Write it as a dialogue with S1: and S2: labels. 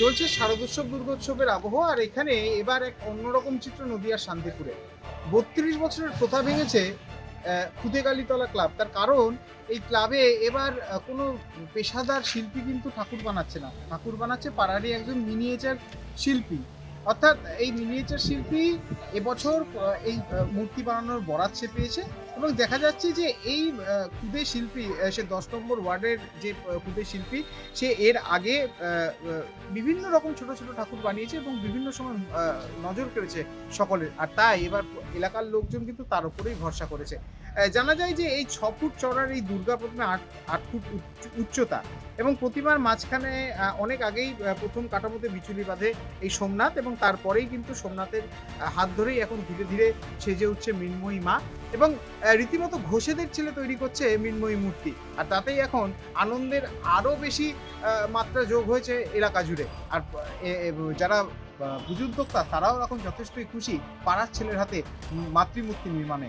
S1: চলছে শারদোৎসব, দুর্গোৎসবের আবহাওয়া আর এখানে এবার এক অন্যরকম চিত্র, নদিয়ার শান্তিপুরে। বত্রিশ বছরের প্রথা ভেঙেছে খুদেকালীতলা ক্লাব। তার কারণ, এই ক্লাবে এবার কোনো পেশাদার শিল্পী কিন্তু ঠাকুর বানাচ্ছে না। ঠাকুর বানাচ্ছে পাড়ারই একজন মিনিয়েচার শিল্পী। অর্থাৎ এই মিনিয়েচার শিল্পী এবছর এই মূর্তি বানানোর বরাত সে পেয়েছে এবং দেখা যাচ্ছে যে এই খুদে শিল্পী সে দশ নম্বর ওয়ার্ডের যে খুদে শিল্পী, সে এর আগে বিভিন্ন রকম ছোট ছোট ঠাকুর বানিয়েছে এবং বিভিন্ন সময় নজর কেড়েছে সকলের। আর তাই এবার এলাকার লোকজন কিন্তু তার উপরেই ভরসা করেছে। জানা যায় যে এই ছ ফুট চড়ার এই দুর্গা প্রতিমা আট আট ফুট উচ্চ- উচ্চতা এবং প্রতিমার মাঝখানে অনেক আগেই প্রথম কাঠামোতে বিচুলি বাঁধে এই সোমনাথ এবং তারপরেই কিন্তু সোমনাথের হাত ধরেই এখন ধীরে ধীরে সেজে উঠছে মৃন্ময়ী মা এবং রীতিমতো ঘোষেদের ছেলে তৈরি করছে মৃন্ময়ী মূর্তি। আর তাতেই এখন আনন্দের আরও বেশি মাত্রা যোগ হয়েছে এলাকা জুড়ে। আর যারা আহ, পুজোদ্যোক্তা তারাও এখন যথেষ্টই খুশি পাড়ার ছেলের হাতে মাতৃমূর্তি নির্মাণে।